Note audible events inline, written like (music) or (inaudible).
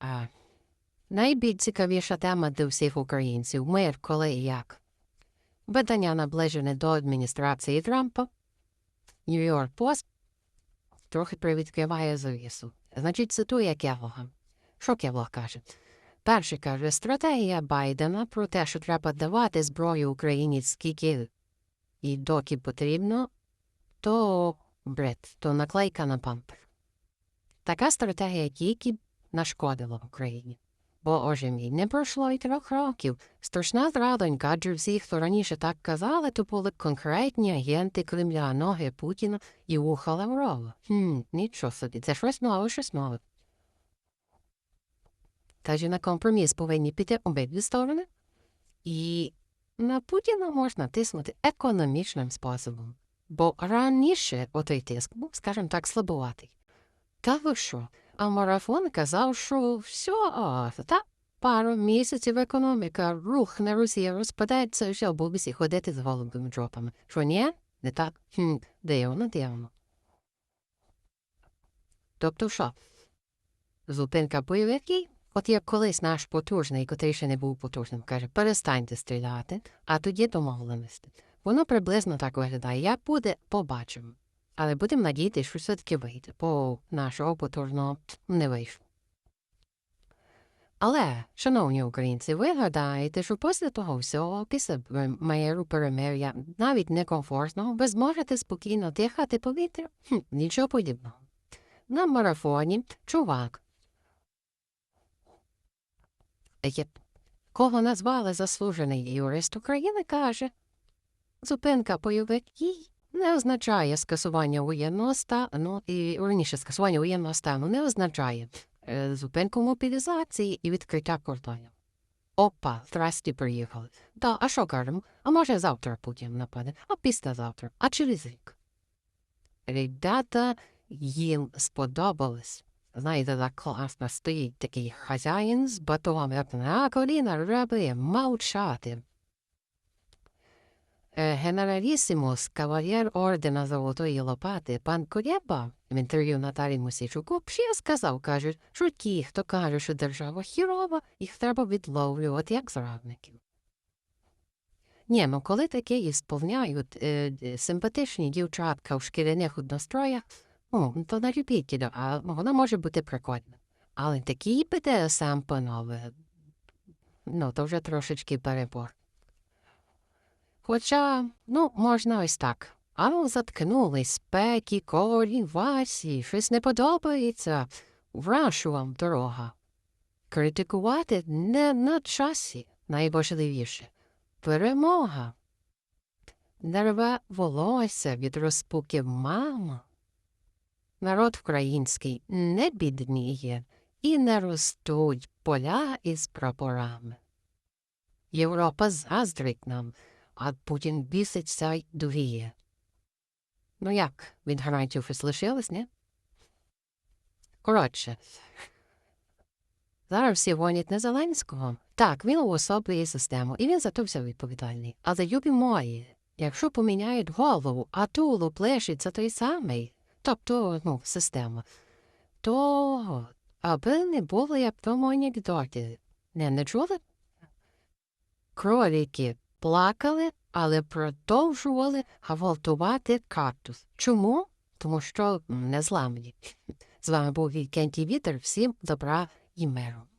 А, найбільш цікавіша тема для всіх українців мир, коли і як. Видання наближене до адміністрації Трампа. Нью-Йорк Пост трохи привідкриває завісу. Значить, цитує Кевлога. Що Кевлог каже? Перше каже, стратегія Байдена про те, що треба давати зброю Україні скільки і доки потрібно, то бред, то наклейка на пампер. Така стратегія тільки нашкодила Україні. Бо оже мій не пройшло й трьох років. Страшна зрадонька, адже всі, хто раніше так казали, то були конкретні агенти Кремля, ноги Путіна і вуха Лаврова. Хм, нічого собі, це щось нове, щось нове. Та ж на компроміс повинні піти обидві сторони. І на Путіна можна тиснути економічним способом. Бо раніше отой тиск був, скажімо так, слабуватий. Та ви що? А марафон казав, що все, та пару місяців економіка, рух на Росія розпадається, і все, ходити з голубими джопами. Що ні? Не так? Хм, дивно, дивно. Тобто що? Зупинка бойовиків? От як колись наш потужний, котрий ще не був потужним, каже, перестаньте стріляти, а тоді домовленості. Воно приблизно так виглядає. Як буде, побачимо. Але будемо надіятися, що все-таки вийде, бо нашого потужного не вийшло. Але, шановні українці, ви гадаєте, що після того всього, після миру перемир'я, навіть некомфортного, ви зможете спокійно дихати повітря? Хм, нічого подібного. На марафоні чувак, кого назвали заслужений юрист України, каже, зупинка бойовиків не означає скасування воєнного стану, і раніше скасування воєнного стану не означає е, зупинку мобілізації і відкриття кордонів. Опа, здрасті приїхали. Та, а що кажемо? А може завтра Путін нападе, а післязавтра, а через рік. Ребята їм сподобалось. Знаєте, так класно стоїть такий хазяїн з батогом, як на коліна раби мовчати. Е, Генералісімус, кавалєр ордена Золотої Лопати, пан Кулєба в інтерв'ю Наталі Мусічуку ще сказав, каже, що ті, хто каже, що держава хірова, їх треба відловлювати як зрадників. Ні, ну коли таке і сповняють е, симпатичні дівчатка в шкіряних одностроях, ну, то не любіть, а вона може бути прикольна. Але такі ПТСМ, панове, ну, то вже трошечки перебор. Хоча, ну, можна ось так. А ну, заткнулись спекі, корі, васі, щось не подобається. Врашу вам дорога. Критикувати не на часі, найважливіше. Перемога. Не рве волосся від розпуків мама. Народ український не бідніє і не ростуть поля із прапорами. Європа заздрить нам, а Путін біситься й довіє. Ну як, від гарантів щось лишилось, не? Коротше, зараз всі гонять на Зеленського. Так, він уособлює систему, і він за то все відповідальний. Але любі мої, якщо поміняють голову, а тулуб лишиться той самий, тобто, ну, система, то аби не було, як в тому анекдоті. Не, не чули? Кроліки плакали, але продовжували гвалтувати кактус. Чому? Тому що не зламані. (laughs) З вами був Вікентій Вітер. Всім добра і миру.